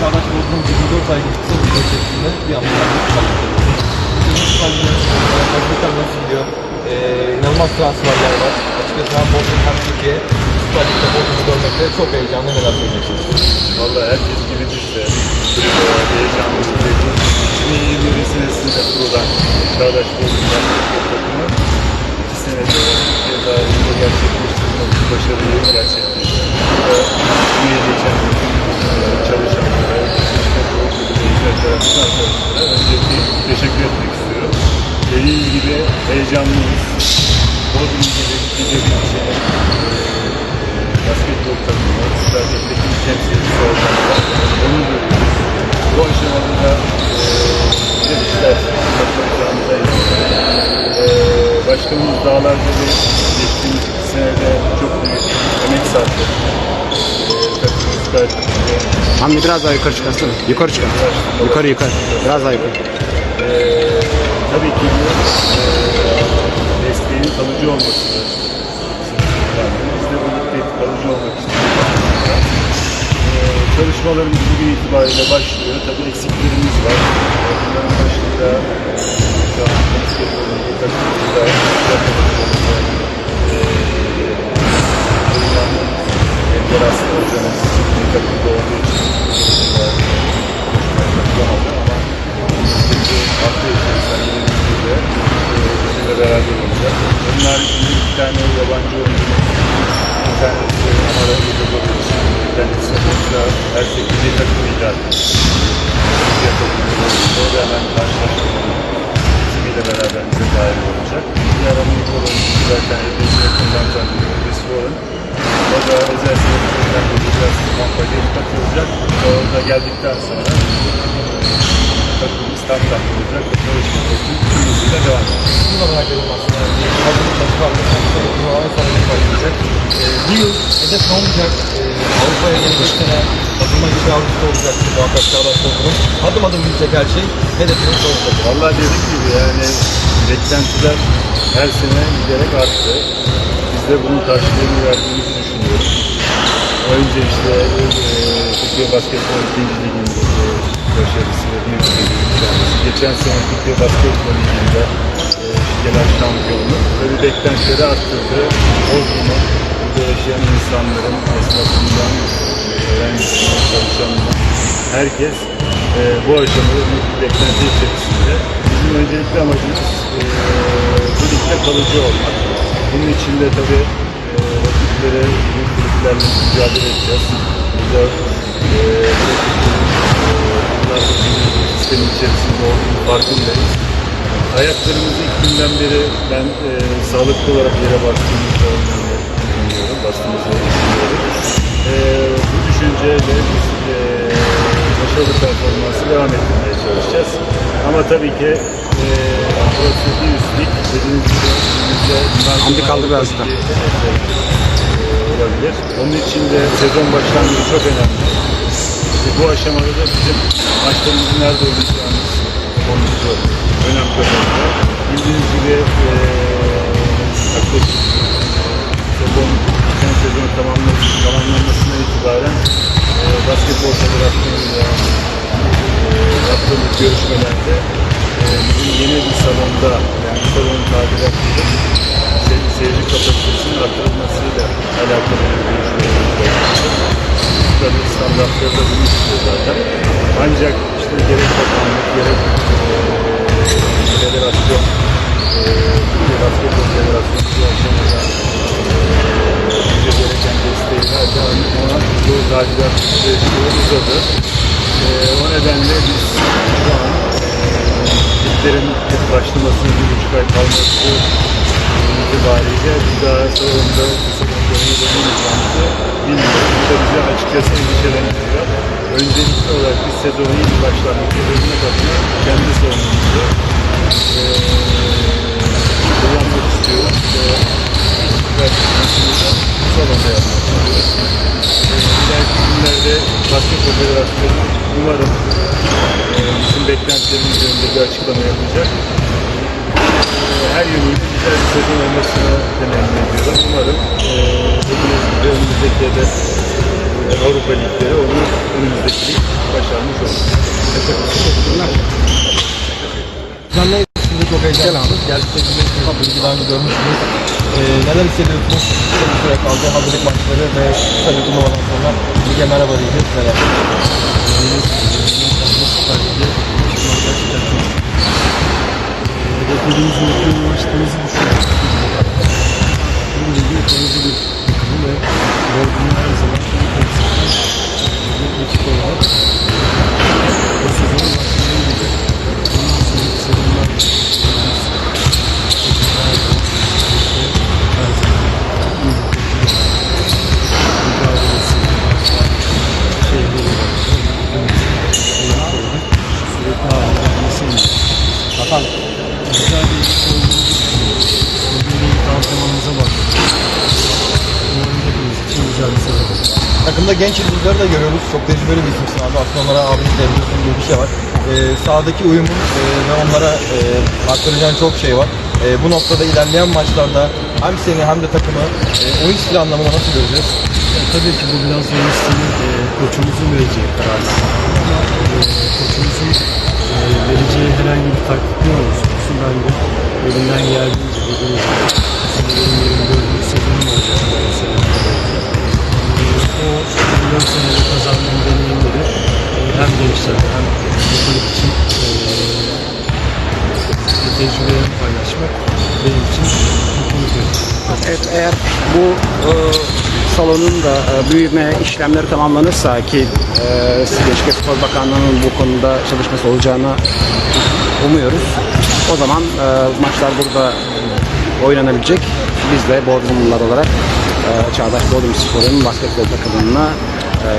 Çağdaş Bozgun 24 aylık kısa bir içerisinde bir anda Başbakan nasıl gidiyor? Ee, inanılmaz transferler var. Açıkçası hem Bozgun hem Türkiye Süper Lig'de Bozgun'u görmekte çok heyecanlı neler söyleyeceksiniz? Vallahi Başkanımız dağlarda ve geçtiğimiz iki senede çok büyük emek sarf etti. Hamdi biraz daha yukarı çıkarsana. Yukarı çıkar. Yukarı yukarı. Biraz daha yukarı. e, tabii ki bu e, desteğin kalıcı olması da yani biz de birlikte kalıcı olmak istiyoruz. E, çalışmalarımız bugün itibariyle başlıyor. Tabii eksiklerimiz var. Bunların başında e, şu an basketbol milli takımımızda yapmadığımızda e, Ender Aslı hocamız milli takımda olduğu için e, katılamadı ama e, bir bir Musa Ersek milli takımıyla Türkiye zaten yakından tanıyor. Chris Warren. O da özel sebeplerden dolayı biraz kampa geç katılacak. O da geldikten sonra takım standart olacak. Çalışma takım tüm hızıyla devam edecek. Şunu da merak ediyorum aslında. Hazırlık çalışmalarında sonra turnuvaların sonunda başlayacak. Ee, bu yıl hedef ne olacak? Ee, Avrupa'ya gelecek sene takıma gibi avcısı olacak. Muhakkak Çağdaş Bozgun'un. Adım adım gidecek her şey. Hedefimiz olacak? Vallahi dediğim gibi yani beklentiler her sene giderek arttı. Biz de bunun karşılığını verdiğimizi düşünüyoruz. Önce işte e, Türkiye Basketbol 2. Ligi'nde başarısı ve büyük bir. Geçen sene Türkiye Basketbol Ligi'nde e, gelen şampiyonluk böyle beklentileri arttırdı. Bozdumu, burada yaşayan insanların, esnafından, öğrencisinden, çalışanından herkes e, bu aşamada bir beklenti içerisinde. Bizim öncelikli amacımız e, ligde kalıcı olmak. Bunun için de tabii e, rakiplere, büyük kulüplerle mücadele edeceğiz. Burada e, bu ekibin, yıllardır bir sistemin içerisinde olduğunu farkındayız. Ayaklarımızı ilk günden beri ben e, sağlıklı olarak yere bastığımızda olduğunu düşünüyorum. Bastığımızı düşünüyorum. E, bu düşünceyle biz e, başarılı performansı devam ettirmeye çalışacağız. Ama tabii ki e, burası bir üst Hamdi kaldı biraz da. olabilir. Onun için de sezon başlangıcı çok önemli. Bu aşamada da bizim maçlarımızın nerede olacağımız konusu önem kazanıyor. Bildiğiniz gibi e, yaklaşık sezon, geçen sezon tamamlanmasına itibaren e, Basketbol Federasyonu'yla e, yaptığımız görüşmelerde e, bizim yeni bir salonda yani salonun tadilat seyirci kapasitesinin artırılmasıyla alakalı bir görüşmelerimiz olmuştu. Standartları da bunu istiyor zaten. Ancak işte gerek bakanlık gerek e, federasyon e, Türkiye Basketbol Federasyonu bu aşamada e, bize gereken desteği verdi. Ama bu tadilat süreçleri uzadı. E, o nedenle biz şu an e, liglerin başlamasının bir buçuk ay kalması itibariyle bir daha bu sezonda oynayacağımızı bilmiyoruz. Bu da bize açıkçası endişelendiriyor. Öncelikli olarak biz sezonu iyi bir başlangıcı önüne bakıyor. Kendi sorunumuzu eee kullanmak istiyoruz. Lig'imizi bu salonda yapmak istiyoruz. İleriki günlerde Basketbol Federasyonu umarım eee, bizim beklentilerimiz yönünde bir açıklama yapacak her yönüyle güzel bir sezon olmasını temenni ediyorum. Umarım e, gibi önümüzdeki hedef e, Avrupa Ligleri onu önümüzdeki lig başarmış olur. Sizlerle sizi çok heyecanlıyız. Gerçekten bir bilgi daha önce görmüşsünüz. Ee, neler hissediyorsunuz? Çok süre kaldı. Hazırlık maçları ve kısa bir turnuvadan sonra lige merhaba diyeceğiz. Neler? Hedeflerimizi ulaştığımızı düşünüyoruz. Bu ligi kalıcı bir takımı ve Bodrum'un her zaman bir ekip olarak bu sezonu başlamayı gibi. Bundan sonraki sezonlar sürekli halinde olmasını Hakan, güzel bir iş olduğunu düşünüyorum. Bugün de ilk antrenmanımıza başladık. Umarım hepimiz için güzel bir sezon olur. Takımda genç yıldızları da görüyoruz. Çok tecrübeli bir isimsin abi. Aslında onlara abinin diyebiliyorsun gibi bir şey var. Ee, sahadaki uyumun e, ve onlara e, aktaracağın çok şey var. E, bu noktada ilerleyen maçlarda hem seni hem de takımı e, oyun stili anlamında nasıl göreceğiz? Ya, tabii ki bu biraz Yunus'un e, koçumuzun vereceği. Ama e, koçumuzun e, vereceği herhangi bir taktik ne olursa olsun ben de geldiğince dediğim gibi benim 24. sezonum olacak. E, 4 senede kazandığım deneyimleri hem gençlere hem kulüp için e, tecrübelerimi paylaşmak benim için mutluluk verici. Evet, eğer bu e, salonun da e, büyüme işlemleri tamamlanırsa ki e, Gençlik Spor Bakanlığı'nın bu konuda çalışması olacağını umuyoruz. O zaman e, maçlar burada oynanabilecek. Biz de Bodrumlular olarak e, Çağdaş Bodrum Spor'un basketbol takımına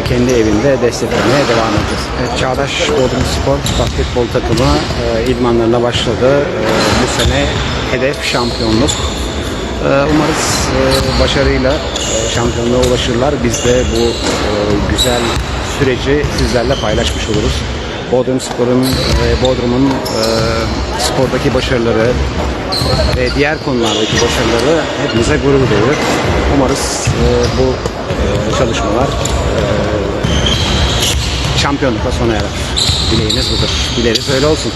kendi evinde desteklemeye devam edeceğiz. Evet, Çağdaş Bodrum Spor basketbol takımı e, idmanlarına başladı. E, bu sene hedef şampiyonluk. Ee, Umarız e, başarıyla e, şampiyonluğa ulaşırlar. Biz de bu e, güzel süreci sizlerle paylaşmış oluruz. Bodrum Spor'un Bodrum'un e, spordaki başarıları ve diğer konulardaki başarıları hepimize gurur veriyor. Umarız e, bu e, ee, çalışmalar ee, şampiyonlukla sona erer. Dileğimiz budur. Dileriz öyle olsun.